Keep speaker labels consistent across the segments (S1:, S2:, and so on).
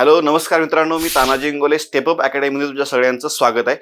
S1: Hello नमस्कार मित्रांनो मी तानाजी इंगोले स्टेपअप अकॅडमीमध्ये तुमच्या सगळ्यांचं स्वागत आहे.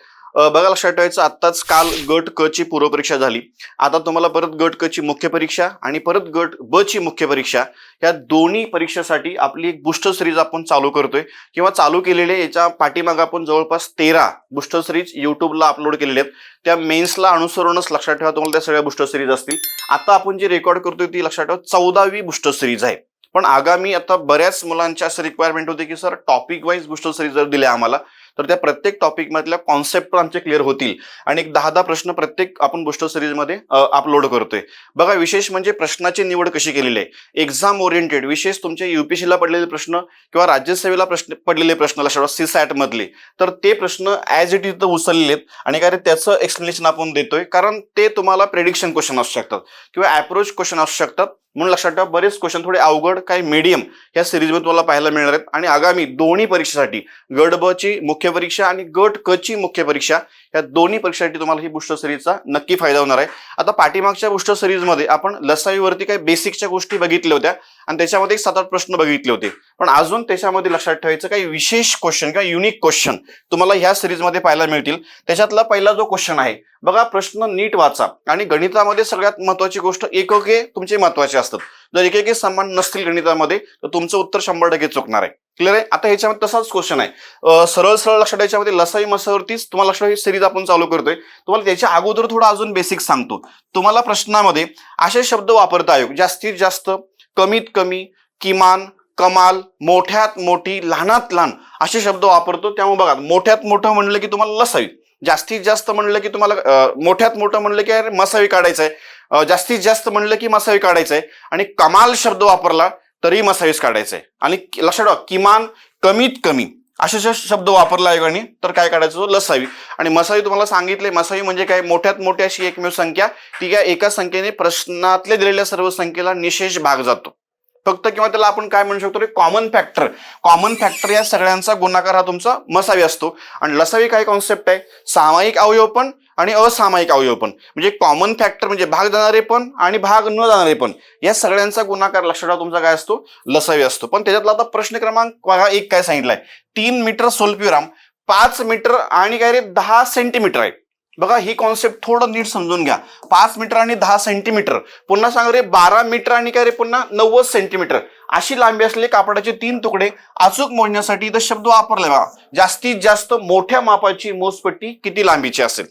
S1: बघा लक्षात ठेवायचं आत्ताच काल गट क ची पूर्वपरीक्षा झाली. आता तुम्हाला परत गट क ची मुख्य परीक्षा आणि परत गट ब ची मुख्य परीक्षा या दोन्ही परीक्षेसाठी आपली एक बुस्टर सिरीज आपण चालू करतोय. किंवा चालू केलेले याच्या पाठीमागे आपण जवळपास तेरा बुस्टर सिरीज युट्यूबला अपलोड केलेले आहेत. त्या मेन्सला अनुसरूनच लक्षात ठेवा तुम्हाला त्या सगळ्या बुस्टर सिरीज असतील. आता आपण जी रेकॉर्ड करतोय ती लक्षात ठेवा चौदावी बुस्टर सिरीज आहे. पण आगामी आता बऱ्याच मुलांच्या असं रिक्वायरमेंट होते की sir topic wise booster series जर दिल्या आम्हाला तर त्या प्रत्येक टॉपिक मधल्या कॉन्सेप्ट आमचे क्लिअर होतील. आणि एक दहा दहा प्रश्न प्रत्येक आपण बुस्टर सिरीजमध्ये अपलोड करतोय. बघा विशेष म्हणजे प्रश्नाची निवड कशी केलेली आहे? एक्झाम ओरिएंटेड विशेष तुमचे युपीएससीला पडलेले प्रश्न किंवा राज्यसेवेला प्रश्न पडलेले प्रश्न लक्षात सी सॅट मधले तर ते प्रश्न ॲज इट इज उचललेले आहेत. आणि काय रे त्याचं एक्सप्लेनेशन आपण देतोय कारण ते तुम्हाला प्रेडिक्शन क्वेश्चन असू शकतात किंवा अप्रोच क्वेश्चन असू शकतात. म्हणून लक्षात ठेवा बरेच क्वेश्चन थोडे अवघड काही मीडियम या सिरीजमध्ये तुम्हाला पाहायला मिळणार आहेत. आणि आगामी दोन्ही परीक्षेसाठी गट ब ची मुख्य परीक्षा आणि गट क ची मुख्य परीक्षा या दोन्ही परीक्षेसाठी तुम्हाला ही बुस्टर सिरीजचा नक्की फायदा होणार आहे. आता पाठीमागच्या बुस्टर सिरीजमध्ये आपण लसाईवरती काही बेसिकच्या गोष्टी बघितल्या होत्या. आणि त्याच्यामध्ये एक सात आठ प्रश्न बघितले होते. पण अजून त्याच्यामध्ये लक्षात ठेवायचं काही विशेष क्वेश्चन किंवा युनिक क्वेश्चन तुम्हाला ह्या सिरीजमध्ये पाहायला मिळतील. त्याच्यातला पहिला जो क्वेश्चन आहे बघा प्रश्न नीट वाचा. आणि गणितामध्ये सगळ्यात महत्वाची गोष्ट एकके तुमचे महत्त्वाचे असतात. जर एकेके समान नसतील गणितामध्ये तर तुमचं उत्तर शंभर टक्के चुकणार आहे. क्लिअर आहे? आता ह्याच्यामध्ये तसाच क्वेश्चन आहे. सरळ सरळ लक्षात याच्यामध्ये लसाई मसावरतीच तुम्हाला लक्षात सिरीज आपण चालू करतोय. तुम्हाला त्याच्या अगोदर थोडं अजून बेसिक सांगतो. तुम्हाला प्रश्नामध्ये असे शब्द वापरता येऊ. जास्तीत जास्त कमीत कमी किमान कमाल मोठ्यात मोठी लहानात लहान असे शब्द वापरतो. त्यामुळे बघा मोठ्यात मोठं म्हणलं की तुम्हाला लसावी जास्तीत जास्त म्हणलं की तुम्हाला मोठ्यात मोठं म्हणलं की अरे मसावी काढायचं आहे जास्तीत जास्त म्हणलं की मसावी काढायचं आहे आणि कमाल शब्द वापरला तरी मसावीच काढायचं आहे आणि लक्षात ठेवा किमान कमीत कमी असे जे शब्द वापरला आहे तर काय काढायचं? लसावी. आणि मसावी तुम्हाला सांगितले मसावी म्हणजे काय? मोठ्यात मोठी अशी एकमेव संख्या ती काय एका संख्येने प्रश्नातले दिलेल्या सर्व संख्येला निशेष भाग जातो. फक्त किंवा त्याला आपण काय म्हणू शकतो कॉमन फॅक्टर कॉमन फॅक्टर या सगळ्यांचा गुणाकार हा तुमचा मसावी असतो. आणि लसावी काय कॉन्सेप्ट आहे? सामायिक अवयव पण आणि असामायिक अवयव पण. म्हणजे कॉमन फॅक्टर म्हणजे भाग जाणारे पण आणि भाग न जाणारे पण. या सगळ्यांचा गुणाकार लक्षात ठेवा तुमचा काय असतो? लसावी असतो. पण त्याच्यातला आता प्रश्न क्रमांक एक काय सांगितलाय. तीन मीटर सोलप्युराम पाच मीटर आणि काय रे दहा सेंटीमीटर आहे. बघा ही कॉन्सेप्ट थोडं नीट समजून घ्या. पाच मीटर आणि दहा सेंटीमीटर पुन्हा सांग रे बारा मीटर आणि काय रे पुन्हा नव्वद सेंटीमीटर अशी लांबी असलेले कापडाचे तीन तुकडे अचूक मोजण्यासाठी इथं शब्द वापरले बघा. जास्तीत जास्त मोठ्या मापाची मोजपट्टी किती लांबीची असेल?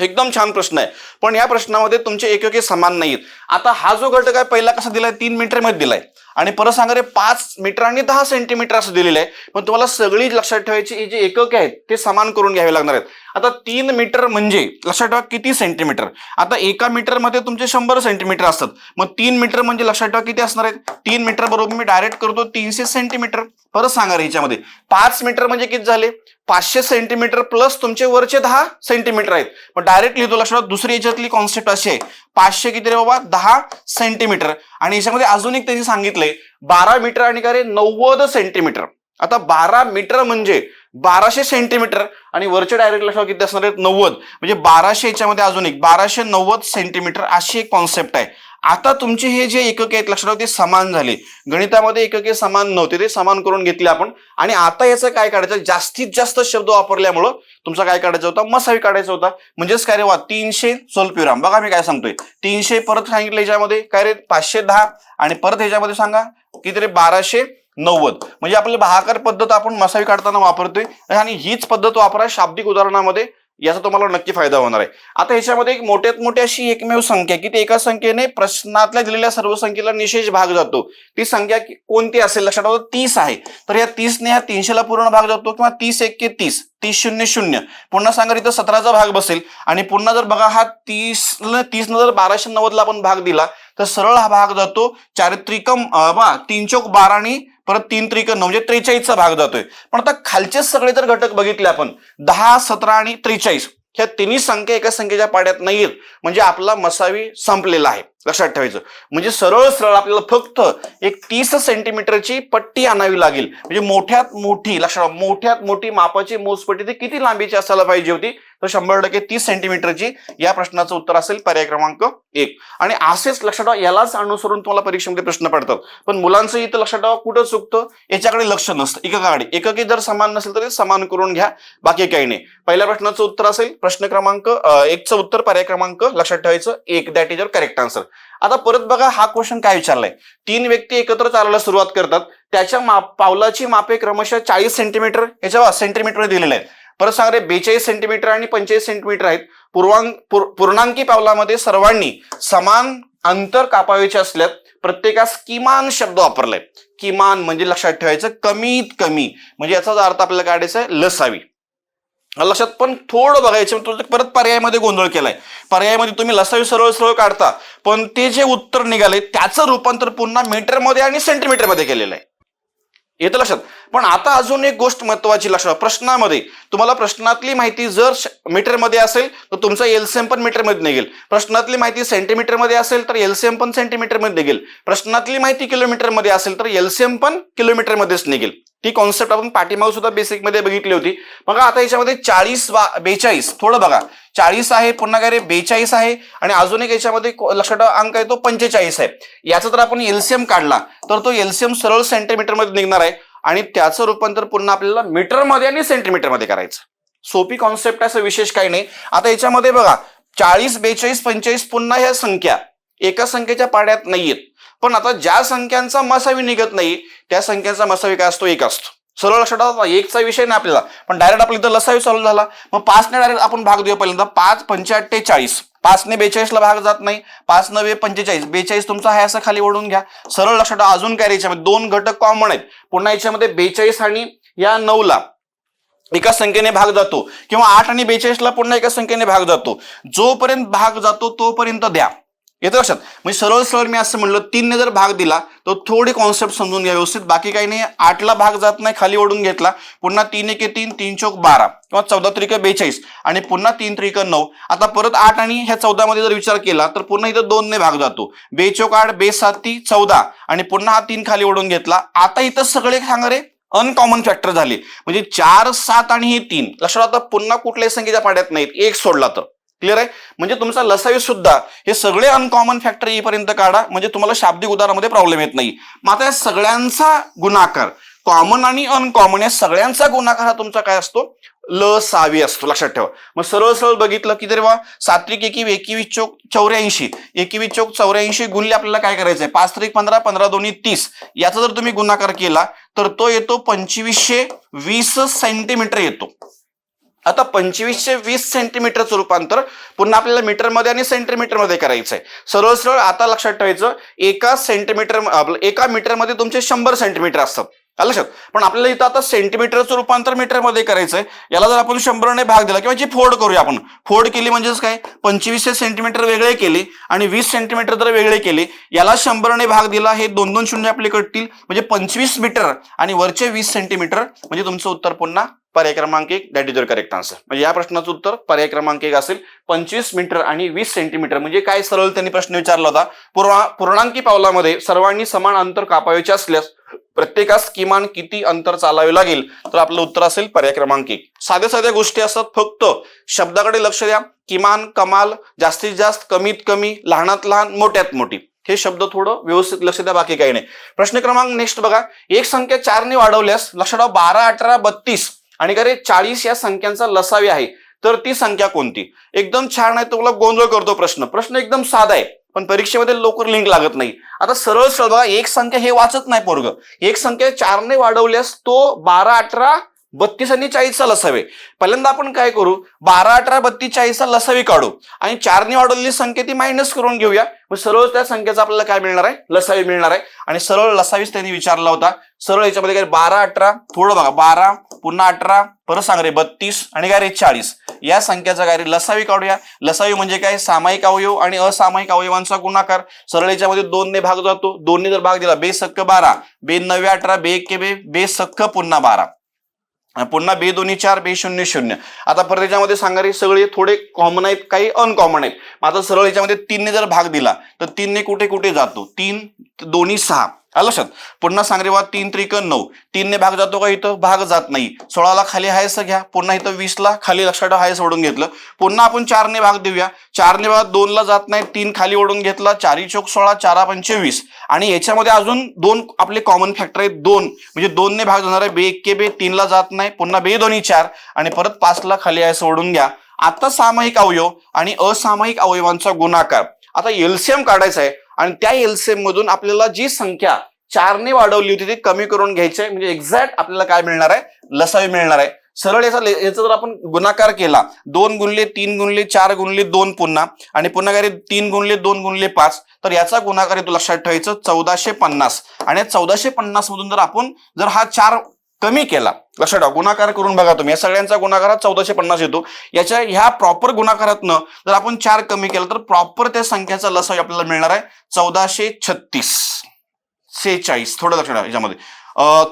S1: एकदम छान प्रश्न आहे. पण या प्रश्नामध्ये तुमचे एकके समान नाहीत आता हा जो घटक आहे पहिला कसा दिलाय? तीन मीटरमध्ये दिलाय. आणि परत सांगा रे पाच मीटर आणि दहा सेंटीमीटर असं दिलेलं आहे. पण तुम्हाला सगळी लक्षात ठेवायची ही जे एकके आहेत ते समान करून घ्यावे लागणार आहेत. आता तीन मीटर म्हणजे लक्षात ठेवा किती सेंटीमीटर आता एका मीटरमध्ये तुमचे शंभर सेंटीमीटर असतात. मग तीन मीटर म्हणजे लक्षात ठेवा किती असणार आहेत? तीन मीटर बरोबर मी डायरेक्ट करतो तीनशे सेंटीमीटर परत सांगा ह्याच्यामध्ये पाच मीटर म्हणजे किती झाले? पाचशे सेंटीमीटर प्लस तुमचे वरचे दहा सेंटीमीटर आहेत. मग डायरेक्ट लिहितो लक्षात दुसरी याच्यातली कॉन्सेप्ट अशी आहे. पाचशे किती रे बाबा? दहा सेंटीमीटर आणि याच्यामध्ये अजून एक त्यांनी सांगितलंय बारा मीटर आणि काय रे? नव्वद सेंटीमीटर आता बारा मीटर म्हणजे बाराशे सेंटीमीटर आणि वरचे डायरेक्ट लक्षात किती असणार आहेत? नव्वद. म्हणजे बाराशे याच्यामध्ये अजून एक बाराशे नव्वद सेंटीमीटर अशी एक कॉन्सेप्ट आहे. आता तुमचे हे जे एकक आहेत लक्षात ठेवा, ते समान झाले. गणितामध्ये एकके समान नव्हते ते समान करून घेतले आपण. आणि आता याचं काय काढायचं? जास्तीत जास्त शब्द वापरल्यामुळं तुमचा काय काढायचा होता? मसावी काढायचा होता. म्हणजेच काय रे वा तीनशे सोलप्युराम बघा मी काय सांगतोय. तीनशे परत सांगितलं याच्यामध्ये. काय रे? पाचशे दहा. आणि परत ह्याच्यामध्ये सांगा किती रे? बाराशे नव्वद. म्हणजे आपली भागाकार पद्धत आपण मसावी काढताना वापरतोय. आणि हीच पद्धत वापरा शाब्दिक उदाहरणामध्ये. याचा तुम्हाला नक्की फायदा होणार आहे. आता ह्याच्यामध्ये एक मोठ्यात मोठी अशी एकमेव संख्या की ती एका संख्येने प्रश्नातल्या दिलेल्या सर्व संख्येला निशेष भाग जातो. ती संख्या कोणती असेल लक्षात ठेवा तीस आहे. तर या तीसने ह्या तीनशेला पूर्ण भाग जातो किंवा तीस एके तीस तीस शून्य शून्य. पुन्हा सांगा इथं सतराचा भाग बसेल. आणि पुन्हा जर बघा हा तीस तीस जर बाराशे नव्वदला आपण भाग दिला तर सरळ हा भाग जातो चारित्रिकम तीन चौक बारा आणि परत तीन त्रिक नऊ म्हणजे त्रेचाळीसचा भाग जातोय. पण आता खालचे सगळे जर घटक बघितले आपण दहा सतरा आणि त्रेचाळीस ह्या तिन्ही संख्या एका संख्येच्या पाड्यात नाहीत म्हणजे आपला मसावी संपलेला आहे. लक्षात ठेवायचं. म्हणजे सरळ सरळ आपल्याला फक्त एक तीस सेंटीमीटरची पट्टी आणावी लागेल. म्हणजे मोठ्यात मोठी लक्षात मोठ्यात मोठी मापाची मोजपट्टी ती किती लांबीची असायला पाहिजे होती? तर शंभर टक्के तीस सेंटीमीटरची या प्रश्नाचं उत्तर असेल पर्याय क्रमांक एक. आणि असेच लक्षात ठेवा यालाच अनुसरून तुम्हाला परीक्षेमध्ये प्रश्न पडतात. पण मुलांचं इथं लक्षात ठेवा कुठं चुकतं याच्याकडे लक्ष नसतं. एककाकडे एककी जर समान नसेल तर समान करून घ्या बाकी काही नाही. पहिल्या प्रश्नाचं उत्तर असेल प्रश्न क्रमांक एकचं उत्तर पर्याय क्रमांक लक्षात ठेवायचं एक. दॅट इज करेक्ट आन्सर आता परत बघा हा क्वेश्चन काय विचारलाय? तीन व्यक्ती एकत्र चालायला सुरुवात करतात. त्याच्या माप पावलाची मापे क्रमशः चाळीस सेंटीमीटर याच्या सेंटीमीटर दिलेले आहेत. परत सांगा रे बेचाळीस सेंटीमीटर आणि पंचेचाळीस सेंटीमीटर आहेत. पूर्वांक पूर्णांकी पावलामध्ये सर्वांनी समान अंतर कापावायचे असल्यात प्रत्येकास किमान शब्द वापरलाय. किमान म्हणजे लक्षात ठेवायचं कमीत कमी. म्हणजे याचाच अर्थ आपल्याला काढायचा आहे? लसावी. लक्षात पण थोडं बघायचं परत पर्यायामध्ये गोंधळ केलाय. पर्यायामध्ये तुम्ही लसावी सरळ सरळ काढता पण ते जे उत्तर निघाले त्याचं रूपांतर पुन्हा मीटरमध्ये आणि सेंटीमीटरमध्ये केलेलं आहे. येतं लक्षात? पण आता अजून एक गोष्ट महत्वाची लक्षात प्रश्नामध्ये तुम्हाला प्रश्नातली माहिती जर मीटरमध्ये असेल तर तुमचा एलसीएम पण मीटरमध्ये निघेल. प्रश्नातली माहिती सेंटीमीटरमध्ये असेल तर एलसीएम पण सेंटीमीटरमध्ये निघेल. प्रश्नातली माहिती किलोमीटरमध्ये असेल तर एलसीएम पण किलोमीटरमध्येच निघेल. ती कॉन्सेप्ट आपण पाठीमाग सुद्धा बेसिकमध्ये बघितली होती. मग आता याच्यामध्ये चाळीस वा बेचाळीस थोडं बघा. चाळीस आहे पुन्हा काय रे बेचाळीस आहे आणि अजून एक याच्यामध्ये लक्षात अंक आहे तो पंचेचाळीस आहे. याचा जर आपण एलसीएम काढला तर तो एलसीएम सरळ सेंटीमीटरमध्ये निघणार आहे. आणि त्याचं रूपांतर पुन्हा आपल्याला मीटरमध्ये आणि सेंटीमीटरमध्ये करायचं. सोपी कॉन्सेप्ट असं विशेष काही नाही. आता याच्यामध्ये बघा चाळीस बेचाळीस पंचेचाळीस पुन्हा ह्या संख्या. एका संख्येच्या पाड्यात नाहीयेत. पण आता ज्या संख्यांचा मसावी निघत नाही त्या संख्यांचा मसावी काय असतो? एक असतो. सरळ लक्षात ठेवा, एकचा विषय नाही आपल्याला. पण डायरेक्ट आपल्या इथं लसावी सॉल्व झाला. मग पाचने डायरेक्ट आपण भाग देऊ पहिल्यांदा. पाच पंच्याहत्तेचाळीस पाचने बेचाळीसला भाग जात नाही. पाच नव्हे पंचेचाळीस. बेचाळीस तुमचा आहे असं खाली ओढून घ्या. सरळ लक्षात ठेवा, अजून काय याच्यामध्ये? दोन घटक कॉमन आहेत. पुन्हा याच्यामध्ये बेचाळीस आणि या नऊला एका संख्येने भाग जातो. किंवा आठ आणि बेचाळीसला पुन्हा एका संख्येने भाग जातो. जोपर्यंत भाग जातो तोपर्यंत द्या. येतं लक्षात. म्हणजे सरळ सरळ मी असं म्हणलं तीनने जर भाग दिला तर थोडी कॉन्सेप्ट समजून घ्या व्यवस्थित. बाकी काही नाही आठला भाग जात नाही खाली ओढून घेतला. पुन्हा तीन एके तीन तीन चौक बारा. किंवा चौदा त्रिक बेचाळीस. आणि पुन्हा तीन त्रिक नऊ. आता परत आठ आणि ह्या चौदामध्ये जर विचार केला तर पुन्हा इथं दोनने भाग जातो. बेचोक आठ बे साती चौदा. आणि पुन्हा हा तीन खाली ओढून घेतला. आता इथं सगळे सांगा रे अनकॉमन फॅक्टर झाले. म्हणजे चार सात आणि हे तीन. लक्षात आता पुन्हा कुठल्याही संख्येच्या पाड्यात नाहीत. एक सोडला तर. क्लिअर आहे? म्हणजे तुमचा लसावी सुद्धा हे सगळे अनकॉमन फॅक्टर येईपर्यंत काढा. म्हणजे तुम्हाला शाब्दिक उदाहरणामध्ये प्रॉब्लेम येत नाही. मग आता या सगळ्यांचा गुणाकार कॉमन आणि अनकॉमन या सगळ्यांचा गुणाकार हा तुमचा काय असतो? ल सावी असतो. लक्षात ठेवा. मग सरळ सरळ बघितलं की तरी बा सात्विक एकी एकवीस चौक चौऱ्याऐंशी. एकवीस चौक चौऱ्याऐंशी गुणले आपल्याला काय करायचंय? पाच त्रिक पंधरा पंधरा दोन्ही तीस. याचा जर तुम्ही गुणाकार केला तर तो येतो पंचवीसशे वीस सेंटीमीटर येतो. आता पंचवीसशे वीस सेंटीमीटरचं रूपांतर पुन्हा आपल्याला मीटरमध्ये आणि सेंटीमीटरमध्ये करायचंय. सरळ सरळ आता लक्षात ठेवायचं एका सेंटीमीटर एका मीटरमध्ये तुमचे शंभर सेंटीमीटर असतात. आलं लक्षात? पण आपल्याला इथं आता सेंटीमीटरचं रूपांतर मीटरमध्ये करायचंय. याला जर आपण शंभरने भाग दिला किंवा जी फोड करूया आपण. फोड केली म्हणजेच काय? पंचवीसशे सेंटीमीटर वेगळे केले आणि वीस सेंटीमीटर जर वेगळे केले याला शंभरने भाग दिला हे दोन दोन शून्य आपले कटतील. म्हणजे पंचवीस मीटर आणि वरचे वीस सेंटीमीटर म्हणजे तुमचं उत्तर पुन्हा पर्याय क्रमांक एक दॅट इज करेक्ट आन्सर म्हणजे या प्रश्नाचं उत्तर पर्याय क्रमांक एक असेल. पंचवीस मीटर आणि वीस सेंटीमीटर म्हणजे काय सरळ त्यांनी प्रश्न विचारला होता? पूर्णा पूर्णांकी पावलामध्ये सर्वांनी समान अंतर कापायचे असल्यास प्रत्येकास किमान किती अंतर चालावे लागेल? तर आपलं उत्तर असेल पर्याय क्रमांक एक. साध्या साध्या गोष्टी असतात. फक्त शब्दाकडे लक्ष द्या. किमान कमाल जास्तीत जास्त कमीत कमी लहानात लहान मोठ्यात मोठी. हे शब्द थोडं व्यवस्थित लक्ष द्या बाकी काही नाही. प्रश्न क्रमांक नेक्स्ट बघा. एक संख्या चारने वाढवल्यास लक्षात बारा अठरा बत्तीस. आणि का रे चाळीस या संख्यांचा लसावी आहे. तर ती संख्या कोणती? एकदम छान आहे तुम्हाला गोंधळ करतो प्रश्न. प्रश्न एकदम साधा आहे पण परीक्षेमध्ये लवकर लिंक लागत नाही. आता सरळ सरळ बघा एक संख्या हे वाचत नाही पोरग. एक संख्या चारने वाढवल्यास तो बारा अठरा बत्तीस आणि चाळीसचा लसावे. पहिल्यांदा आपण काय करू? बारा अठरा बत्तीस चाळीसचा लसावी काढू. आणि चारने वाढवलेली संख्या ती मायनस करून घेऊया. मग सरळ त्या संख्येचा आपल्याला काय मिळणार आहे? लसावी मिळणार आहे. आणि सरळ लसावीच त्यांनी विचारला होता. सरळ याच्यामध्ये काय बारा अठरा थोडं बघा बारा पुन्हा अठरा परत सांग रे बत्तीस आणि काय रे चाळीस. या संख्याचा काय रे? लसावी काढूया. लसावी म्हणजे काय? सामायिक अवयव आणि असामायिक अवयवांचा गुणाकार. सरळ याच्यामध्ये दोनने भाग जातो. दोनने जर भाग दिला बे सक्क बारा बे नव्या अठरा बे के बे बे सक्क पुन्हा बारा. पुन्हा बे दोन्ही चार बे शून्य शून्य. आता परत याच्यामध्ये सांगा रे सगळे थोडे कॉमन आहेत काही अनकॉमन आहेत. मग आता सरळ याच्यामध्ये तीनने जर भाग दिला तर तीनने कुठे कुठे जातो? तीन दोन्ही सहा. आलं लक्षात. पुन्हा सांगरेवा तीन त्रिक नऊ. तीनने भाग जातो का इथं? भाग जात नाही. सोळाला खाली हायस घ्या. पुन्हा इथं वीसला खाली लक्षात ठेवा सोडून घेतलं. पुन्हा आपण चारने भाग देऊया. चारने भाग दोनला जात नाही. तीन खाली ओढून घेतला. चारी चौक सोळा चारा पंचवीस आणि याच्यामध्ये अजून दोन आपले कॉमन फॅक्टर आहेत. दोन. म्हणजे दोनने भाग जाणार आहे. बे के बे तीनला जात नाही. पुन्हा बे दोन्ही चार. आणि परत पाचला खाली हायस ओढून घ्या. आता सामायिक अवयव आणि असामायिक अवयवांचा गुणाकार. आता एलसीएम काढायचा आहे. आणि त्या एलसीएम मधून आपल्याला जी संख्या चारने वाढवली होती ती कमी करून घ्यायची आहे. म्हणजे एक्झॅक्ट आपल्याला काय मिळणार आहे? लसावी मिळणार आहे. सरळ याचा याचा जर आपण गुणाकार केला दोन गुणले तीन गुणले चार गुणले दोन पुन्हा आणि पुन्हा काय तीन गुणले दोन गुणले पाच तर याचा गुणाकार आहे लक्षात ठेवायचं चौदाशे पन्नास. आणि चौदाशे पन्नास मधून जर आपण जर हा चार कमी केला. लक्षात ठेवा गुणाकार करून बघा तुम्ही. या सगळ्यांचा गुणाकार हा चौदाशे पन्नास येतो. याच्या ह्या प्रॉपर गुणाकारातनं जर आपण चार कमी केलं तर प्रॉपर त्या संख्याचा लसावी आपल्याला मिळणार आहे. चौदाशे छत्तीस. सेहेचाळीस. थोडं लक्षात ठेवा याच्यामध्ये.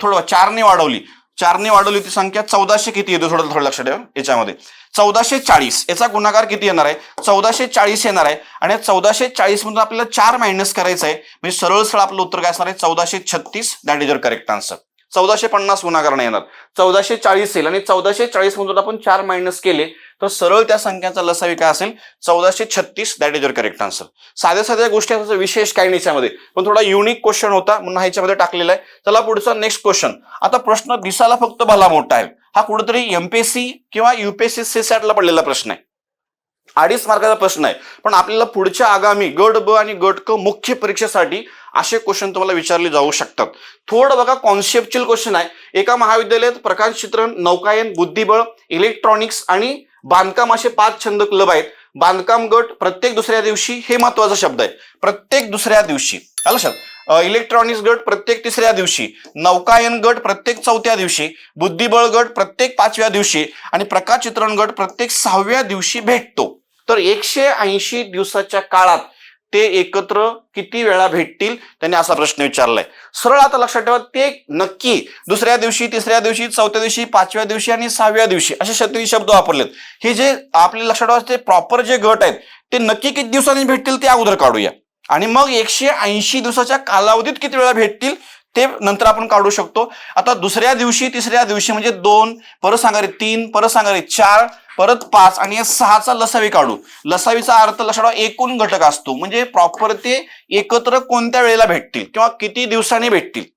S1: थोडं चारने वाढवली. चारने वाढवली ती संख्या चौदाशे किती येतो? थोडं थोडं लक्षात ठेवा याच्यामध्ये. चौदाशे चाळीस. याचा गुणाकार किती येणार आहे? चौदाशे चाळीस येणार आहे. आणि चौदाशे चाळीस मधून आपल्याला चार मायनस करायचं आहे. म्हणजे सरळ सरळ आपलं उत्तर काय असणार आहे? चौदाशे छत्तीस. That is your correct answer चौदाशे पन्नास गुणाकारण येणार. चौदाशे चाळीस येईल आणि चौदाशे चाळीस मधून आपण चार मायनस केले तर सरळ त्या संख्याचा लसावी काय असेल? चौदाशे छत्तीस that is your correct answer साध्या साध्या गोष्टी विशेष काही नाही याच्यामध्ये. पण थोडा युनिक क्वेश्चन होता म्हणून हा याच्यामध्ये टाकलेला आहे. चला पुढचा नेक्स्ट क्वेश्चन आता प्रश्न दिसायला फक्त भला मोठा आहे. हा कुठेतरी एमपीएससी किंवा युपीएससी सी सॅटला पडलेला प्रश्न आहे. अडीच मार्काचा प्रश्न आहे. पण आपल्याला पुढच्या आगामी गट ब आणि गट क मुख्य परीक्षेसाठी असे क्वेश्चन तुम्हाला विचारले जाऊ शकतात. थोडं बघा कॉन्सेप्च्युअल क्वेश्चन आहे. एका महाविद्यालयात प्रकाश चित्रण नौकायन बुद्धिबळ इलेक्ट्रॉनिक्स आणि बांधकाम असे पाच छंद क्लब आहेत. बांधकाम गट प्रत्येक दुसऱ्या दिवशी हे महत्त्वाचा शब्द आहे. प्रत्येक दुसऱ्या दिवशी. आलं लक्षात? इलेक्ट्रॉनिक्स गट प्रत्येक तिसऱ्या दिवशी. नौकायन गट प्रत्येक चौथ्या दिवशी. बुद्धिबळ गट प्रत्येक पाचव्या दिवशी. आणि प्रकाश चित्रण गट प्रत्येक सहाव्या दिवशी भेटतो. तर एकशे ऐंशी दिवसाच्या काळात ते एकत्र किती वेळा भेटतील त्यांनी असा प्रश्न विचारलाय. सरळ आता लक्षात ठेवा ते नक्की दुसऱ्या दिवशी तिसऱ्या दिवशी चौथ्या दिवशी पाचव्या दिवशी आणि सहाव्या दिवशी असे शब्द शब्द वापरलेत. हे जे आपले लक्षात ठेवा ते प्रॉपर जे गट आहेत ते नक्की किती दिवसांनी भेटतील ते अगोदर काढूया. आणि मग एकशे ऐंशी दिवसाच्या कालावधीत किती वेळा भेटतील ते नंतर आपण काढू शकतो. आता दुसऱ्या दिवशी तिसऱ्या दिवशी म्हणजे दोन परत सांगारे तीन परत सांगारे चार परत पाच आणि या सहाचा लसावी काढू. लसावीचा अर्थ लसाडा एकूण घटक असतो. म्हणजे प्रॉपर ते एकत्र कोणत्या वेळेला भेटतील? किंवा किती दिवसांनी भेटतील?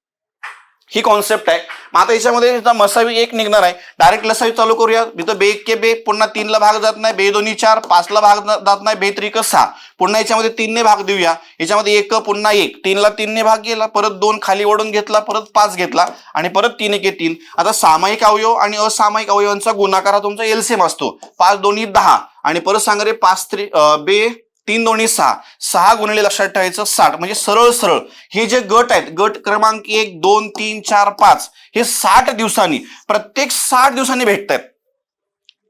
S1: ही कॉन्सेप्ट आहे. मग आता याच्यामध्ये मसावी एक निघणार आहे. डायरेक्ट लसावी चालू करूया. इथं बे के बे पुन्हा तीनला भाग जात नाही. बे दोन्ही चार पाचला भाग जात नाही. बे त्रिक सहा. पुन्हा याच्यामध्ये तीनने भाग देऊया. याच्यामध्ये एक पुन्हा एक. तीनला तीनने भाग गेला. परत दोन खाली ओढून घेतला. परत पाच घेतला. आणि परत तीन एके तीन. आता सामायिक अवयव आणि असामायिक अवयवांचा गुणाकार हा तुमचा एलसीएम असतो. पाच दोन्ही दहा. आणि परत सांगा रे पाच त्रि बे तीन दोन्ही सहा. सहा गुणिले लक्षात ठेवायचं साठ. म्हणजे सरळ सरळ. हे जे गट आहेत गट क्रमांक एक दोन तीन चार पाच हे साठ दिवसांनी प्रत्येक साठ दिवसांनी भेटत आहेत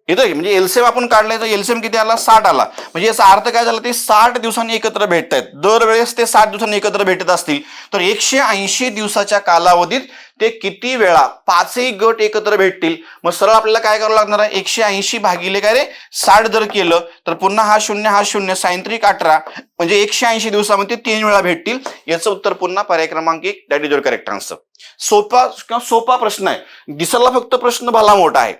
S1: इथं म्हणजे एलसीएम आपण काढलाय तर एलसीएम किती आला? साठ आला. म्हणजे याचा अर्थ काय झाला ते साठ दिवसांनी एकत्र भेटत आहेत दरवेळेस ते साठ दिवसांनी एकत्र भेटत असतील. तर एकशे ऐंशी दिवसाच्या कालावधीत ते किती वेळा पाचही गट एकत्र भेटतील? मग सरळ आपल्याला काय करावं लागणार आहे? एकशे ऐंशी भागिले काय रे? साठ जर केलं तर पुन्हा हा शून्य हा शून्य सायंत्रिक अठरा म्हणजे एकशे ऐंशी दिवसामध्ये तीन वेळा भेटतील. याचं उत्तर पुन्हा पर्याय क्रमांक एक that is your correct answer सोपा किंवा सोपा प्रश्न आहे. दिसायला फक्त प्रश्न भला मोठा आहे.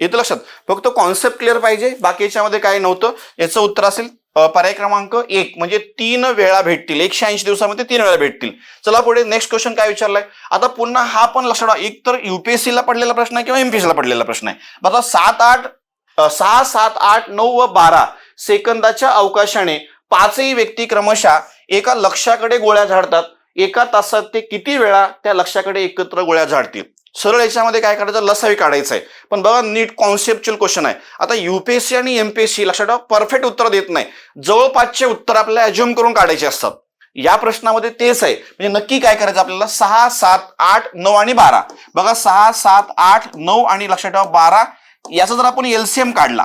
S1: येतं लक्षात. फक्त कॉन्सेप्ट क्लिअर पाहिजे. बाकी याच्यामध्ये काय नव्हतं. याचं उत्तर असेल पर्याय क्रमांक एक. म्हणजे तीन वेळा भेटतील. एकशे ऐंशी दिवसामध्ये तीन वेळा भेटतील. चला पुढे नेक्स्ट क्वेश्चन काय विचारलाय? आता पुन्हा हा पण लक्षात एक तर युपीएससीला पडलेला प्रश्न आहे किंवा एमपीएससी पडलेला प्रश्न आहे? आता सात आठ सहा सात आठ नऊ व बारा सेकंदाच्या अवकाशाने पाचही व्यक्ती क्रमशः एका लक्षाकडे गोळ्या झाडतात. एका तासात ते किती वेळा त्या लक्षाकडे एकत्र गोळ्या झाडतील? सरळ याच्यामध्ये काय करायचं? लसावी काढायचं आहे. पण बघा नीट कॉन्सेप्च्युअल क्वेश्चन आहे. आता युपीएससी आणि एमपीएससी लक्षात ठेवा परफेक्ट उत्तर देत नाही. जवळपासचे उत्तर आपल्याला अज्युम करून काढायचे असतात. या प्रश्नामध्ये तेच आहे. म्हणजे नक्की काय करायचं आपल्याला? सहा सात आठ नऊ आणि बारा. बघा सहा सात आठ नऊ आणि लक्षात ठेवा बारा. याचा जर आपण एलसीएम काढला.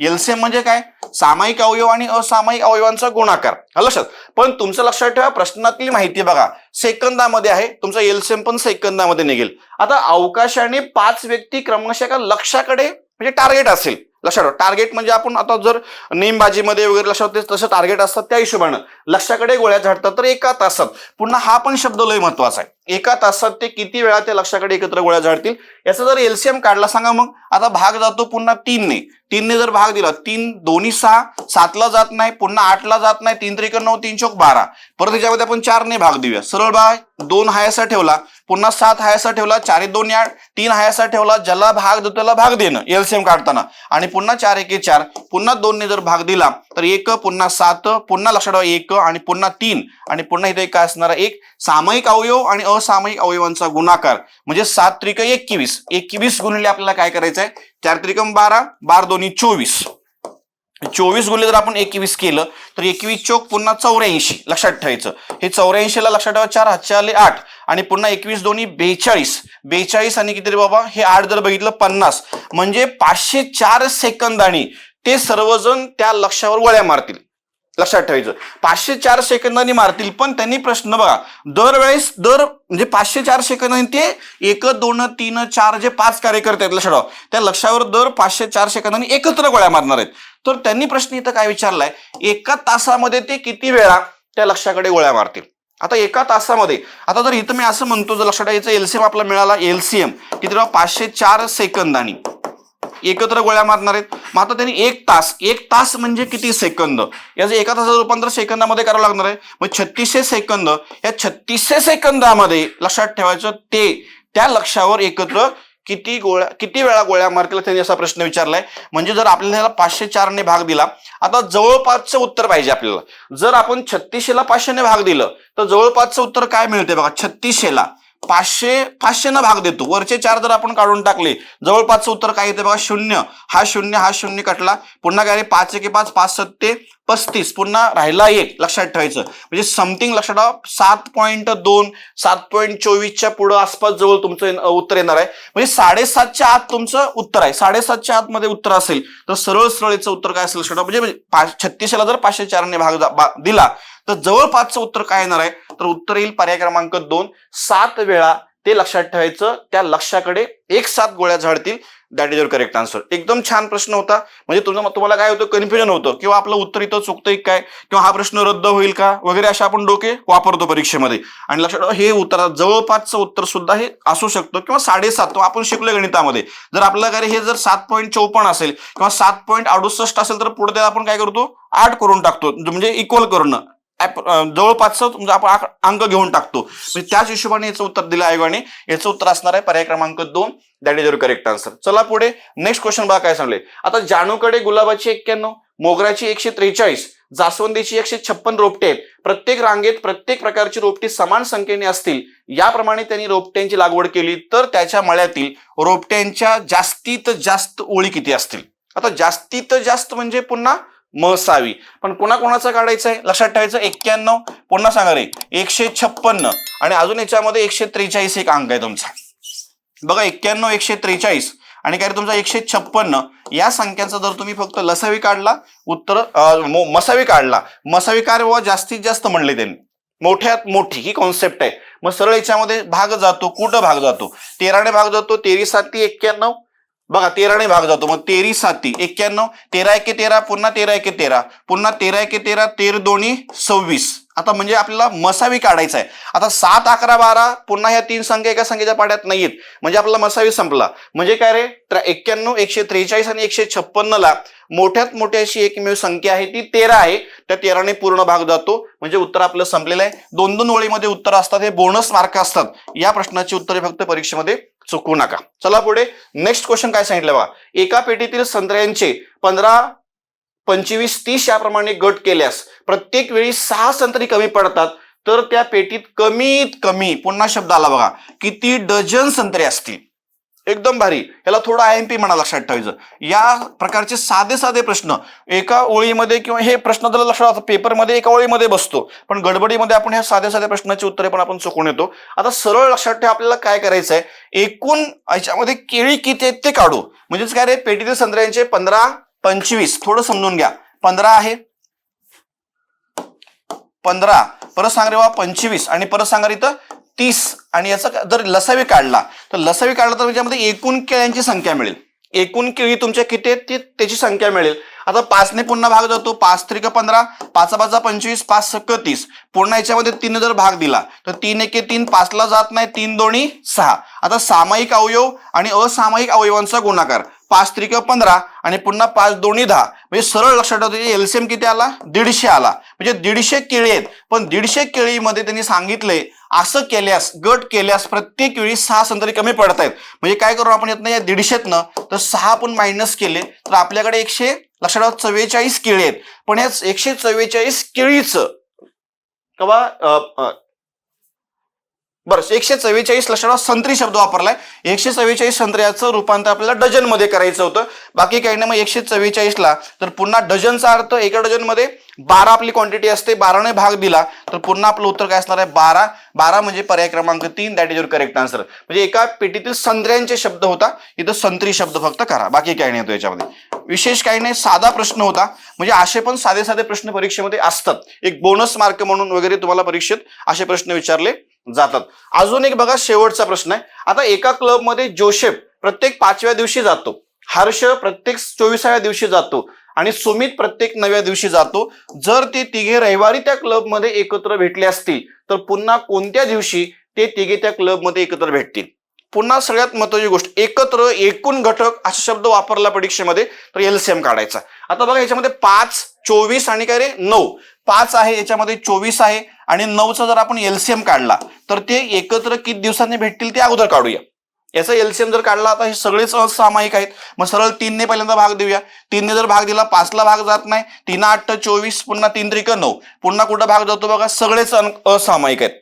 S1: एलसीएम म्हणजे काय? सामायिक अवयव आणि असामायिक अवयवांचा गुणाकार. लक्षात. पण तुमचं लक्षात ठेवा प्रश्नातली माहिती बघा. सेकंदामध्ये आहे. तुमचा एलसीएम पण सेकंदामध्ये निघेल. आता अवकाशाने पाच व्यक्ती क्रमशः एका लक्षाकडे म्हणजे टार्गेट असेल. लक्षात ठेवा. टार्गेट म्हणजे आपण आता जर नेमबाजीमध्ये वगैरे लक्षात तसं टार्गेट असतात त्या हिशोबानं. लक्षाकडे गोळ्या झाडतात तर एका तासात. पुन्हा हा पण शब्द लय महत्त्वाचा आहे. एका तासात ते किती वेळा ते लक्षाकडे एकत्र गोळ्या झाडतील? याचा जर एलसीएम काढला सांगा मग. आता भाग जातो पुन्हा तीनने. तीनने जर भाग दिला तीन दोन्ही सहा सातला जात नाही पुन्हा आठला जात नाही तीन त्रिक नऊ तीन चौक बारा. परत त्याच्यामध्ये आपण चारने भाग देऊया. सरळ भाग दोन हायसा ठेवला पुन्हा सात हायसा ठेवला चार दोन आठ तीन हायसा ठेवला ज्याला भाग देतो त्याला भाग देणं एलसीएम काढताना. आणि पुन्हा चार एके चार पुन्हा दोनने जर भाग दिला तर एक पुन्हा सात पुन्हा लक्षात ठेवा एक आणि पुन्हा तीन आणि पुन्हा इथे काय असणार एक सामायिक अवयव आणि असामयिक अवयवांचा गुणाकार म्हणजे सात त्रिक एकवीस. एकवीस गुणिले आपल्याला काय करायचं आहे चार त्रिकम बारा बार दोन्ही चोवीस. चोवीस गुणिले जर आपण एकवीस केलं तर एकवीस चौक पुन्हा चौऱ्याऐंशी. लक्षात ठेवायचं. हे चौऱ्याऐंशीला लक्षात ठेवा चार हातचे आले आठ. आणि पुन्हा एकवीस दोन्ही बेचाळीस. बेचाळीस आणि किती बाबा? हे आठ जर बघितलं पन्नास. म्हणजे पाचशे चार सेकंदानी ते सर्वजण त्या लक्षावर वळ्या मारतील. लक्षात ठेवायचं. पाचशे चार सेकंदांनी मारतील पण त्यांनी प्रश्न बघा दरवेळेस दर म्हणजे पाचशे चार सेकंदांनी ते एक दोन तीन चार जे पाच कार्यकर्ते आहेत लक्षात त्या लक्षावर दर पाचशे चार सेकंदांनी एकत्र गोळ्या मारणार आहेत. तर त्यांनी प्रश्न इथं काय विचारलाय? एका तासामध्ये ते किती वेळा त्या लक्षाकडे गोळ्या मारतील? आता एका तासामध्ये आता जर इथं मी असं म्हणतो जर लक्षात ठेवायचं एलसीएम आपला मिळाला एलसीएम. किती पाचशे चार सेकंदांनी. एकत्र गोळ्या मारणार आहेत. मग आता त्यांनी एक तास एक तास म्हणजे किती सेकंद? याचं एका तासाचं रूपांतर सेकंदामध्ये करावं लागणार आहे. मग छत्तीसशे सेकंद या छत्तीसशे सेकंदामध्ये लक्षात ठेवायचं ते त्या लक्षावर एकत्र किती गोळ्या किती वेळा गोळ्या मारतील त्यांनी असा प्रश्न विचारलाय. म्हणजे जर आपल्याला ह्याला पाचशे चारने भाग दिला आता जवळपासचं उत्तर पाहिजे आपल्याला. जर आपण छत्तीसशेला पाचशेने भाग दिलं तर जवळपासचं उत्तर काय मिळते बघा? छत्तीसशेला. पाचशे पाचशेनं भाग देतो. वरचे चार जर आपण काढून टाकले जवळपासचं उत्तर काय येते बघा शून्य. हा शून्य हा शून्य कटला. पुन्हा काय पाच एके पाच पाच सत्ते पस्तीस. पुन्हा राहिला एक लक्षात ठेवायचं. म्हणजे समथिंग लक्षात ठेवा सात पॉईंट दोन सात पॉईंट चोवीसच्या पुढं आसपास जवळ तुमचं उत्तर येणार आहे. म्हणजे साडेसातच्या आत तुमचं उत्तर आहे. साडेसातच्या आतमध्ये उत्तर असेल तर सरळ सरळ याचं उत्तर काय असेल लक्षात ठेवा. म्हणजे, म्हणजे छत्तीसला जर पाचशे चारने भाग दिला तर जवळपासचं उत्तर काय येणार आहे? तर उत्तर येईल पर्याय क्रमांक दोन. सात वेळा ते लक्षात ठेवायचं. त्या लक्षाकडे एक सात गोळ्या झाडतील. That is your correct answer एकदम छान प्रश्न होता. म्हणजे तुमचं तुम्हाला काय होतं? कन्फ्युजन होतं. किंवा आपलं उत्तर इथं चुकतंय काय? किंवा हा प्रश्न रद्द होईल का? वगैरे अशा आपण डोके वापरतो परीक्षेमध्ये. आणि लक्षात ठेवा, हे उत्तर जवळपासचं उत्तर सुद्धा हे असू शकतं. किंवा साडेसात तो आपण शिकलो गणितामध्ये. जर आपलं हे जर सात पॉईंट चौपन्न असेल किंवा सात पॉईंट अडुसष्ट असेल तर पुढे त्याला आपण काय करतो? आठ करून टाकतो. म्हणजे इक्वल करणं. जवळपासचं म्हणजे आपण अंक घेऊन टाकतो. म्हणजे त्याच हिशोबाने याचं उत्तर दिलं आयोगाने. याचं उत्तर असणार आहे पर्याय क्रमांक दोन. That is your correct answer चला पुढे. नेक्स्ट क्वेश्चन बघा काय सांगले. आता जानूकडे गुलाबाची एक्क्याण्णव मोगऱ्याची एकशे त्रेचाळीस जास्वंदीची एकशे छप्पन रोपटे. आहेत प्रत्येक रांगेत प्रत्येक प्रकारची रोपटी समान संख्येने असतील. याप्रमाणे त्यांनी रोपट्यांची लागवड केली तर त्याच्या मळ्यातील रोपट्यांच्या जास्तीत जास्त ओळी किती असतील? आता जास्तीत जास्त म्हणजे पुन्हा मसावी. पण कोणाकोणाचं काढायचं आहे लक्षात ठेवायचं एक्क्याण्णव. पुन्हा सांगा रे एकशे छप्पन्न. आणि अजून याच्यामध्ये एकशे त्रेचाळीस एक अंक आहे तुमचा. बघा एक्क्याण्णव एकशे त्रेचाळीस. आणि काय रे तुमचा? एकशे छप्पन्न. या संख्यांचा जर तुम्ही फक्त लसावी काढला उत्तर मसावी काढला. मसावी काय जास्तीत जास्त म्हणले त्यांनी. मोठ्यात मोठी ही कॉन्सेप्ट आहे. मग सरळ याच्यामध्ये भाग जातो कुठं भाग जातो? तेराने भाग जातो तेरी साती एक्क्याण्णव. बघा तेराने भाग जातो मग तेरी साती एक्क्याण्णव तेरा एके तेरा पुन्हा तेरा एके तेरा पुन्हा तेरा एके तेरा तेर दोन्ही सव्वीस. आता म्हणजे आपल्याला मसावी काढायचा आहे. आता सात अकरा बारा पुन्हा ह्या तीन संख्या एका संख्येच्या पाड्यात नाहीयेत. म्हणजे आपला मसावी संपला. म्हणजे काय रे? तर एक्क्याण्णव एकशे त्रेचाळीस आणि एकशे छप्पन्नला मोठ्यात मोठी अशी एकमेव संख्या आहे ती तेरा आहे. त्या तेराने पूर्ण भाग जातो. म्हणजे उत्तर आपलं संपलेलं आहे. दोन दोन ओळीमध्ये उत्तर असतात हे बोनस मार्क असतात. या प्रश्नाची उत्तरे फक्त परीक्षेमध्ये चुकू नका. चला पुढे. नेक्स्ट क्वेश्चन काय सांगितलं बघा. एका पेटीतील संत्र्यांचे पंधरा पंचवीस तीस याप्रमाणे गट केल्यास प्रत्येक वेळी सहा संत्री कमी पडतात तर त्या पेटीत कमीत कमी पुन्हा शब्द आला बघा किती डझन संत्रे असतील? एकदम भारी. याला थोडं आय एम पी म्हणा लक्षात ठेवायचं. या प्रकारचे साधे साधे प्रश्न एका ओळीमध्ये किंवा हे प्रश्न जर लक्षात पेपरमध्ये एका ओळीमध्ये बसतो. पण गडबडीमध्ये आपण ह्या साध्या साध्या प्रश्नाची उत्तरे पण आपण चुकून येतो. आता सरळ लक्षात ठेवा आपल्याला काय करायचं आहे? एकूण याच्यामध्ये केळी किती आहेत ते काढू. म्हणजेच काय रे? पेटीतील संत्र्यांचे पंधरा पंचवीस. थोडं समजून घ्या. पंधरा आहे. पंधरा. परत सांग रे बा पंचवीस. आणि परत सांगा इथं तीस आणि याचा जर लसावी काढला तर लसावी काढला तर त्याच्यामध्ये एकूण केळ्यांची संख्या मिळेल. एकूण केळी तुमच्या किती आहेत ती त्याची संख्या मिळेल. आता पाचने पुन्हा भाग जातो. पाच त्रिक पंधरा पाच पाचा पंचवीस पाच सक्क तीस. पुन्हा याच्यामध्ये तीन जर भाग दिला तर तीन एके तीन पाचला जात नाही तीन दोन्ही सहा. आता सामायिक अवयव आणि असामायिक अवयवांचा गुणाकार. पाच त्रिक पंधरा आणि पुन्हा पाच दोन्ही दहा. म्हणजे सरळ लक्षात ठेवतो एलसीएम किती आला? दीडशे आला. म्हणजे दीडशे केळी आहेत. पण दीडशे केळीमध्ये त्यांनी सांगितले असं केल्यास गट केल्यास प्रत्येक वेळी सहा संतरी कमी पडत आहेत. म्हणजे काय करू आपण येत या दीडशेतनं. तर सहा आपण मायनस केले तर आपल्याकडे एकशे लक्षात ठेवा चव्वेचाळीस केळी आहेत. पण या एकशे चव्वेचाळीस केळीचं किंवा? बरं एकशे चव्वेचाळीस लक्षात संत्री शब्द वापरलाय. एकशे चव्वेचाळीस संत्र्याचं रूपांतर आपल्याला डझनमध्ये करायचं होतं. बाकी काही नाही मग एकशे चव्वेचाळीसला तर पुन्हा डझनचा अर्थ एका डझनमध्ये बारा आपली क्वांटिटी असते बाराने भाग दिला तर पुन्हा आपलं उत्तर काय असणार आहे? बारा. बारा म्हणजे पर्याय क्रमांक तीन that is your correct answer म्हणजे एका पेटीतील संत्र्यांचे शब्द होता इथं संत्री शब्द फक्त करा. बाकी काही नाही येतो याच्यामध्ये. विशेष काही नाही साधा प्रश्न होता. म्हणजे असे पण साधे साधे प्रश्न परीक्षेमध्ये असतात. एक बोनस मार्क म्हणून वगैरे तुम्हाला परीक्षेत असे प्रश्न विचारले. जातात. अजून एक बघा शेवटचा प्रश्न आहे. आता एका क्लबमध्ये जोसेफ प्रत्येक पाचव्या दिवशी जातो. हर्ष प्रत्येक चोवीसाव्या दिवशी जातो. आणि सुमित प्रत्येक नव्या दिवशी जातो. जर ते तिघे रविवारी त्या क्लबमध्ये एकत्र भेटले असतील तर पुन्हा कोणत्या दिवशी ते तिघे त्या क्लबमध्ये एकत्र भेटतील? पुन्हा सगळ्यात महत्वाची गोष्ट एकत्र एकूण घटक असा शब्द वापरला परीक्षेमध्ये तर एलसीएम काढायचा. आता बघा याच्यामध्ये पाच चोवीस आणि काय रे? नऊ. पाच आहे याच्यामध्ये चोवीस आहे. आणि नऊचा जर आपण एलसीएम काढला तर ते एकत्र किती दिवसांनी भेटतील ते अगोदर काढूया. याचा एलसीएम जर काढला आता हे सगळेच असामायिक आहेत. मग सरळ तीनने पहिल्यांदा भाग देऊया. तीनने जर भाग दिला पाचला भाग जात नाही. तीन आठ चोवीस पुन्हा तीन त्रिक नऊ. पुन्हा कुठं भाग जातो बघा? सगळेच अन- असामायिक आहेत.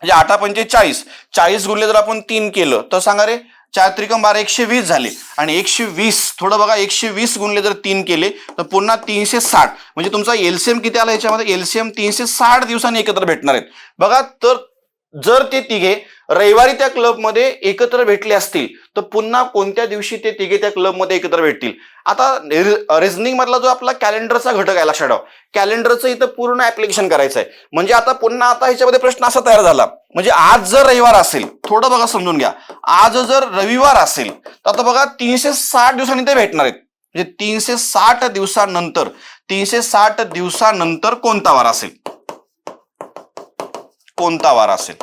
S1: म्हणजे आठा पंचे चाळीस. चाळीस गुणले जर आपण तीन केलं तर सांगा रे चार त्रिकम बारा एकशे वीस झाले. आणि एकशे वीस थोडं बघा एकशे वीस गुणले जर तीन केले तर पुन्हा तीनशे साठ. म्हणजे तुमचा एलसीएम किती आला याच्यामध्ये? एलसीएम तीनशे साठ दिवसांनी एकत्र भेटणार आहेत. बघा तर जर ते तिघे रविवारी त्या क्लबमध्ये एकत्र भेटले असतील तर पुन्हा कोणत्या दिवशी ते तिघे त्या क्लबमध्ये एकत्र भेटतील? आता रिझनिंग मधला जो आपला कॅलेंडरचा घटक आहे लक्षात कॅलेंडरचं इथं पूर्ण ऍप्लिकेशन करायचं आहे. म्हणजे आता पुन्हा आता ह्याच्यामध्ये प्रश्न असा तयार झाला. म्हणजे आज जर रविवार असेल थोडं बघा समजून घ्या. आज जर रविवार असेल तर आता बघा तीनशे साठ दिवसांनी ते भेटणार आहेत. म्हणजे तीनशे साठ दिवसानंतर तीनशे साठ दिवसानंतर कोणता वार असेल? कोणता वार असेल?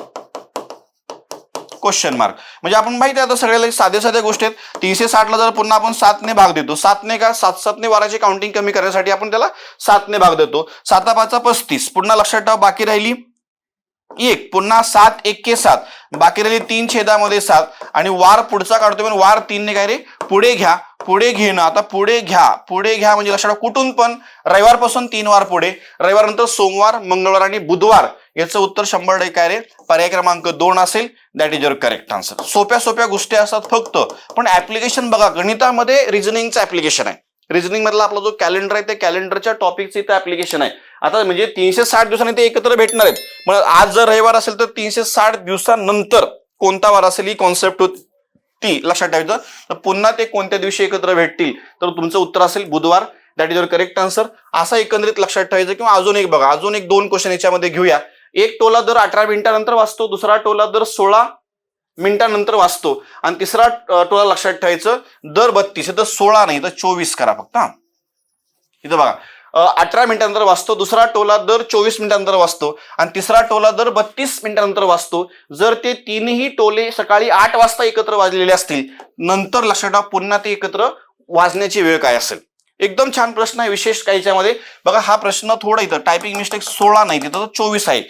S1: क्वेश्चन मार्क म्हणजे आपण माहिती आहे आता सगळ्याला साध्या साध्या गोष्टी आहेत. तीनशे साठला जर पुन्हा आपण सातने भाग देतो सातने का सात सातने वाराची काउंटिंग कमी करण्यासाठी आपण त्याला सातने भाग देतो. साता पाचा पस्तीस. पुन्हा लक्षात ठेवा बाकी राहिली एक. पुन्हा सात एक्के सात. बाकी राहिली तीन छेदामध्ये सात. आणि वार पुढचा काढतो पण वार तीनने काय रे? पुढे घ्या. पुढे घेणं. आता पुढे घ्या. पुढे घ्या म्हणजे लक्षात कुठून पण? रविवारपासून तीन वार पुढे. रविवार नंतर सोमवार मंगळवार आणि बुधवार. याचं उत्तर शंभर डे काय रे पर्याय क्रमांक दोन असेल. That is your correct answer सोप्या सोप्या गोष्टी असतात फक्त. पण ऍप्लिकेशन बघा गणितामध्ये रिझनिंगचं ऍप्लिकेशन आहे. रिझनिंग मधला आपला जो कॅलेंडर आहे त्या कॅलेंडरच्या टॉपिकचं इथं ऍप्लिकेशन आहे. आता म्हणजे तीनशे साठ दिवसांनी ते एकत्र भेटणार आहेत. मग आज जर रविवार असेल तर तीनशे साठ दिवसानंतर कोणता वार असेल ही कॉन्सेप्ट ती लक्षात ठेवायचं. तर पुन्हा ते कोणत्या दिवशी एकत्र भेटतील? तर तुमचं उत्तर असेल बुधवार. That is your correct answer असा एकंदरीत लक्षात ठेवायचं किंवा अजून एक बघा. अजून एक दोन क्वेश्चन याच्यामध्ये घेऊया. एक टोला दर अठरा मिनिटानंतर वाचतो दुसरा टोला दर सोळा मिनिटानंतर वाचतो. आणि तिसरा टोला लक्षात ठेवायचं दर बत्तीस इथं सोळा नाही तर चोवीस करा फक्त हा. इथं बघा अठरा मिनिटानंतर वाचतो दुसरा टोला दर चोवीस मिनिटानंतर वाचतो आणि तिसरा टोला दर बत्तीस मिनिटानंतर वाचतो. जर ते तीनही टोले सकाळी आठ वाजता एकत्र वाजलेले असतील नंतर लक्षात ठेवा पुन्हा ते एकत्र वाजण्याची वेळ काय असेल? एकदम छान प्रश्न आहे विशेष काही याच्यामध्ये. बघा हा प्रश्न थोडा इथं टायपिंग मिस्टेक सोळा नाही तिथं चोवीस आहे.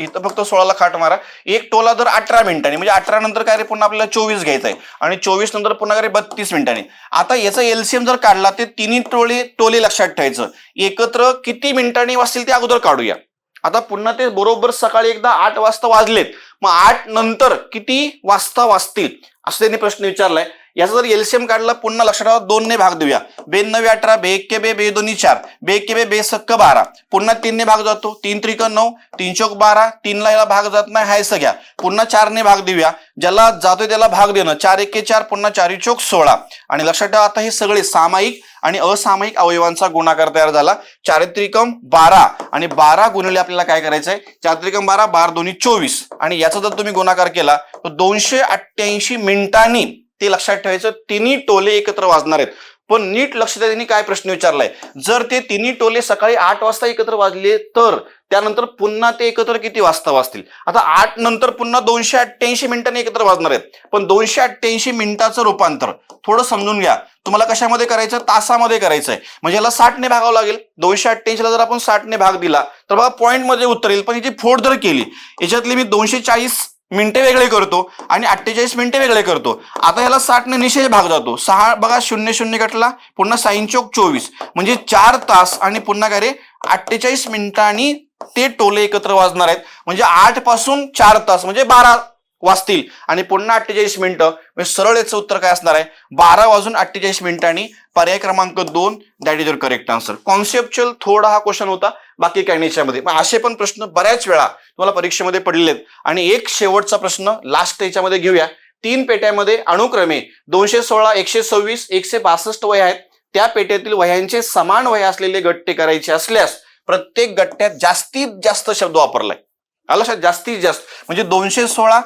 S1: इथं फक्त सोळाला खाट मारा. एक टोला जर अठरा मिनिटांनी म्हणजे अठरा नंतर काय रे पुन्हा आपल्याला चोवीस घ्यायचं आहे आणि चोवीस नंतर पुन्हा काय रे बत्तीस मिनिटांनी. आता याचा एलसीएम जर काढला ते तिन्ही टोले टोले लक्षात ठेवायचं. एकत्र किती मिनिटांनी वाजतील ते अगोदर काढूया. आता पुन्हा ते बरोबर सकाळी एकदा आठ वाजता वाजलेत. मग आठ नंतर किती वाजता वाजतील असं त्यांनी प्रश्न विचारलाय. याचा जर एलसीएम काढला पुन्हा लक्षात ठेवा दोनने भाग देऊया. बेनव्वे अठरा बे एक्के बे बे दोन्ही चार. बे एक्के बे बे सक्क बारा. पुन्हा तीनने भाग जातो. तीन त्रिक नऊ तीन चौक बारा. तीनला याला भाग जात नाही हाय सगळ्या. पुन्हा चारने भाग देऊया. ज्याला जातोय त्याला भाग देणं. चार एक्के चार पुन्हा चारी चौक सोळा. आणि लक्षात ठेवा आता हे सगळे सामायिक आणि असामायिक अवयवांचा गुणाकार तयार झाला. चारित्रिकम बारा. आणि बारा गुणिले आपल्याला काय करायचं आहे चारित्रिकम बारा बारा दोन्ही चोवीस. आणि याचा जर तुम्ही गुणाकार केला तर दोनशे अठ्ठ्याऐंशी मिनिटांनी ते लक्षात ठेवायचं तिन्ही टोले एकत्र वाजणार आहेत. पण नीट लक्ष द्या त्यांनी काय प्रश्न विचारलाय? जर ते तिन्ही टोले सकाळी आठ वाजता एकत्र वाजले तर त्यानंतर पुन्हा ते एकत्र किती वाजता वाजतील? आता आठ नंतर पुन्हा दोनशे अठ्ठ्याऐंशी मिनिटांनी एकत्र वाजणार आहेत. पण दोनशे अठ्ठ्याऐंशी मिनिटाचं रूपांतर थोडं समजून घ्या. तुम्हाला कशामध्ये करायचं? तासामध्ये करायचं आहे. म्हणजे याला साठने भागावं लागेल. दोनशे अठ्ठ्याऐंशीला जर आपण साठने भाग दिला तर बघा पॉईंटमध्ये उतरेल पण याची फोड जर केली याच्यातली मी दोनशे चाळीस मिनिटे वेगळे करतो आणि अठ्ठेचाळीस मिनिटे वेगळे करतो. आता ह्याला साठने निशेष भाग जातो. सहा बघा शून्य शून्य कटला पुन्हा साईन चौक चोवीस. म्हणजे चार तास आणि पुन्हा काय रे? अठ्ठेचाळीस मिनिटांनी ते टोले एकत्र वाजणार आहेत. म्हणजे आठपासून चार तास म्हणजे बारा वाचतील. आणि पुन्हा अठ्ठेचाळीस मिनिटं. म्हणजे सरळ याचं उत्तर काय असणार आहे? बारा वाजून अठ्ठेचाळीस मिनिटांनी पर्याय क्रमांक दोन that is your correct answer conceptual थोडा हा क्वेश्चन होता. बाकी काही नाही याच्यामध्ये. पण असे पण प्रश्न बऱ्याच वेळा तुम्हाला परीक्षेमध्ये पडलेले आहेत आणि एक शेवटचा प्रश्न लास्ट याच्यामध्ये घेऊया. तीन पेट्यामध्ये अनुक्रमे. दोनशे सोळा एकशे सव्वीस एकशे बासष्ट वय आहेत. त्या पेट्यातील वह्यांचे समान वय असलेले गट्टे करायचे असल्यास प्रत्येक गट्ट्यात जास्तीत जास्त शब्द वापरलाय. आला लक्षात जास्तीत जास्त. म्हणजे दोनशे सोळा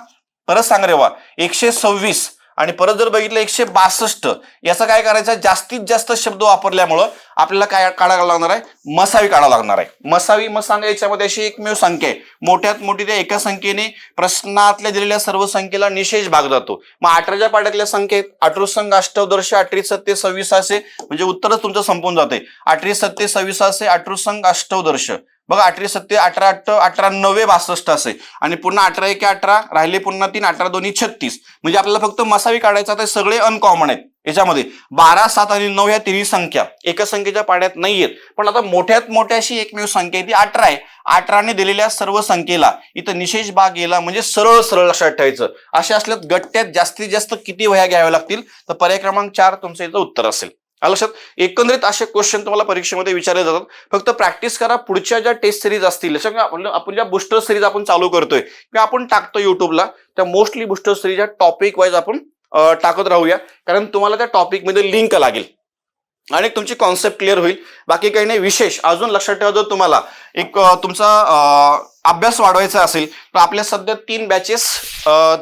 S1: परत सांग रे वा एकशे सव्वीस आणि परत जर बघितलं एकशे बासष्ट याचा काय करायचं? जास्तीत जास्त शब्द वापरल्यामुळं आपल्याला काय काढावं लागणार आहे? मसावी काढावं लागणार आहे. मसावी मग सांगा याच्यामध्ये अशी एकमेव संख्या आहे. मोठ्यात मोठी त्या एका संख्येने प्रश्नातल्या दिलेल्या सर्व संख्येला निशेष भाग जातो. मग अठराच्या पाड्यातल्या संख्येत अठरा संघ अष्टदर्श अठरी सत्ते सव्वीस असे म्हणजे उत्तरच तुमचं संपून जाते अठरी सत्ते सव्वीस असे अठरा अष्टवदर्श अष्टदर्श. बघा अठरा सत्ते अठरा अठ्ठ अठरा नव्वे बासष्ट असे. आणि पुन्हा अठरा एक अठरा राहिले पुन्हा तीन अठरा दोन्ही छत्तीस. म्हणजे आपल्याला फक्त मसावी काढायचा तर सगळे अनकॉमन आहेत. याच्यामध्ये बारा सात आणि नऊ ह्या तिन्ही संख्या. एका संख्येच्या पाड्यात नाहीयेत. पण आता मोठ्यात मोठ्याशी एकमेव संख्या आहे ती अठरा आहे. अठराने दिलेल्या सर्व संख्येला इथं निशेष भाग गेला म्हणजे सरळ सरळ लक्षात ठेवायचं. अशा असल्यात गट्ट्यात जास्तीत जास्त किती वह्या घ्याव्या लागतील? तर पर्याय क्रमांक चार तुमचं इथं उत्तर असेल. लक्षात एकंदरीत असे क्वेश्चन तुम्हाला परीक्षेमध्ये विचारले जातात. फक्त प्रॅक्टिस करा पुढच्या ज्या टेस्ट सिरीज असतील आपण ज्या बुस्टर सिरीज आपण चालू करतोय किंवा आपण टाकतो युट्यूबला त्या मोस्टली बुस्टर सिरीजच्या टॉपिक वाईज आपण टाकत राहूया. कारण तुम्हाला त्या टॉपिकमध्ये लिंक लागेल. आणि तुमची कॉन्सेप्ट क्लिअर होईल. बाकी काही नाही विशेष अजून लक्षात ठेवा जर तुम्हाला. एक तुमचा अभ्यास वाढवायचा असेल तर आपल्या सध्या तीन batches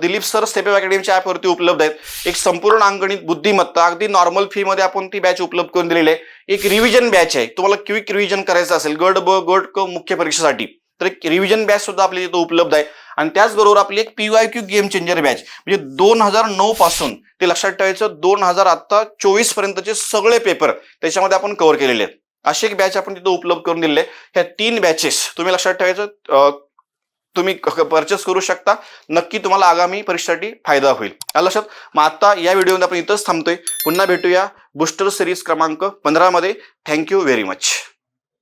S1: Dilip sir step up अकॅडमीच्या ॲपवरती उपलब्ध आहेत. एक संपूर्ण अंगणित बुद्धिमत्ता अगदी नॉर्मल फीमध्ये आपण ती बॅच उपलब्ध करून दिलेली आहे. एक रिव्हिजन बॅच आहे. तुम्हाला क्विक रिव्हिजन करायचं असेल गड ब गट क मुख्य परीक्षेसाठी. तर एक रिव्हिजन बॅच सुद्धा आपली तिथं उपलब्ध आहे. आणि त्याचबरोबर आपली एक PY Q game changer batch म्हणजे दोन हजार नऊ पासून ते लक्षात ठेवायचं दोन हजार आता चोवीस पर्यंतचे सगळे पेपर त्याच्यामध्ये आपण कव्हर केलेले आहेत. अशी एक बॅच आपण तिथं उपलब्ध करून दिले ह्या तीन बॅचेस तुम्ही लक्षात ठेवायचं तुम्ही परचेस करू शकता. नक्की तुम्हाला आगामी परीक्षेसाठी फायदा होईल. लक्षात मग आता या व्हिडिओमध्ये आपण इथंच थांबतोय. पुन्हा भेटूया बुस्टर सिरीज क्रमांक पंधरामध्ये. Thank you very much